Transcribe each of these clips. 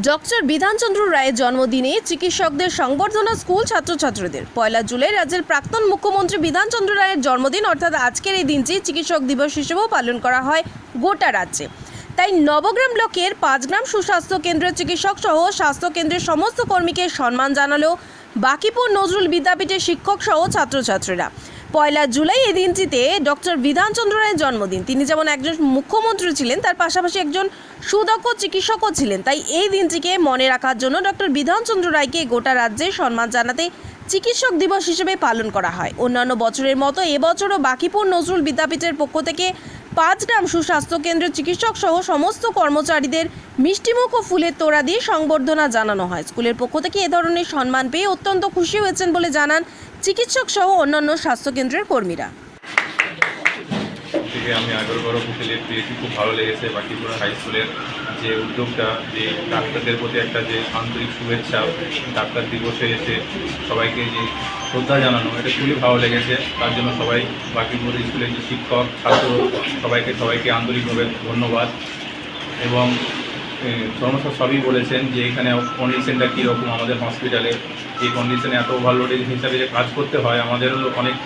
Doctor Bidhanchandra রায়ের জন্মদিনে চিকিৎসকদের সংবর্ধনা স্কুল ছাত্রছাত্রীদের। পয়লা জুলাই রাজ্যের প্রাক্তন মুখ্যমন্ত্রী বিধানচন্দ্র রায়ের জন্মদিন, অর্থাৎ আজকের এই দিনটি চিকিৎসক দিবস হিসেবেও পালন করা হয় গোটা রাজ্যে। তাই নবগ্রাম ব্লকের পাঁচগ্রাম সুস্বাস্থ্য কেন্দ্রের চিকিৎসক সহ স্বাস্থ্য কেন্দ্রের সমস্ত কর্মীকে সম্মান জানালো বাকিপুর নজরুল বিদ্যাপীঠের শিক্ষক সহ ছাত্রছাত্রীরা। পয়লা জুলাই এই দিনটিতে ডক্টর বিধানচন্দ্র রায়ের জন্মদিন। তিনি যেমন একজন মুখ্যমন্ত্রী ছিলেন, তার পাশাপাশি একজন সুদক্ষ চিকিৎসকও ছিলেন। তাই এই দিনটিকে মনে রাখার জন্য ডক্টর বিধানচন্দ্র রায়কে গোটা রাজ্যে সম্মান জানাতে চিকিৎসক দিবস হিসেবে পালন করা হয়। অন্যান্য বছরের মতো এবছরও বাকিপুর নজরুল বিদ্যাপীঠের পক্ষ থেকে পাঁচ গ্রাম সুস্বাস্থ্য কেন্দ্রের চিকিৎসক সহ সমস্ত কর্মচারীদের মিষ্টিমুখ ও ফুলের তোড়া দিয়ে সংবর্ধনা জানানো হয়। স্কুলের পক্ষ থেকে এ ধরনের সম্মান পেয়ে অত্যন্ত খুশি হয়েছেন বলে জানান চিকিৎসক সহ অন্যান্য স্বাস্থ্যকেন্দ্রের কর্মীরা। থেকে আমি আগের বড় হোটেলে পেয়েছি খুব ভালো লেগেছে, বাকিপুরা হাই স্কুলের যে উদ্যোগটা, যে ডাক্তারদের প্রতি একটা যে আন্তরিক শুভেচ্ছা, ডাক্তার দিবসে এসে সবাইকে যে শ্রদ্ধা জানানো, এটা খুবই ভালো লেগেছে। তার জন্য সবাই বাকিপুর স্কুলের যে শিক্ষক, ছাত্র, সবাইকে সবাইকে আন্তরিকভাবে ধন্যবাদ। এবং সমস্ত সবই বলেছেন যে এখানে কন্ডিশনটা কীরকম, আমাদের হসপিটালে এই কন্ডিশনে এত ওভারলোডের হিসাবে যে কাজ করতে হয়, আমাদেরও অনেক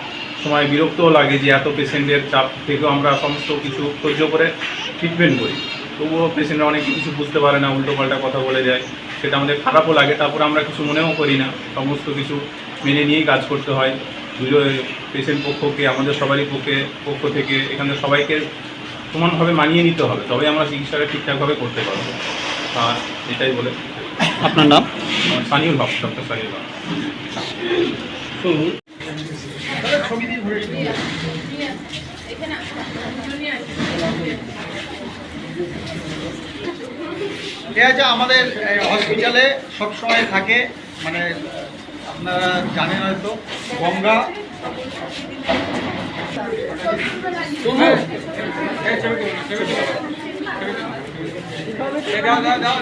সময় বিরক্তও লাগে যে এত পেশেন্টের চাপ থেকেও আমরা সমস্ত কিছু সহ্য করে ট্রিটমেন্ট করি। তবুও পেশেন্টরা অনেক কিছু বুঝতে পারে না উল্টোপাল্টা কথা বলে যায়। সেটা আমাদের খারাপও লাগে তারপর আমরা কিছু মনেও করি না। সমস্ত কিছু মেনে নিয়েই কাজ করতে হয়। দুটো পেশেন্ট পক্ষকে আমাদের সবারই পক্ষে পক্ষ থেকে এখানে সবাইকে সমানভাবে মানিয়ে নিতে হবে। তবে আমরা চিকিৎসাটা ঠিকঠাকভাবে করতে পারব। আর এটাই বলে আপনার নাম? সানিউল হক ডক্টর সানিউল হক। আছে আমাদের হসপিটালে সবসময় থাকে মানে আপনারা জানেন হয়তো গঙ্গা দাও,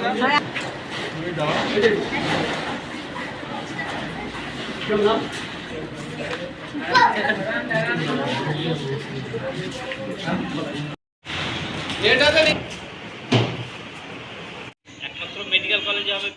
একমাত্র মেডিকেল কলেজে হবে।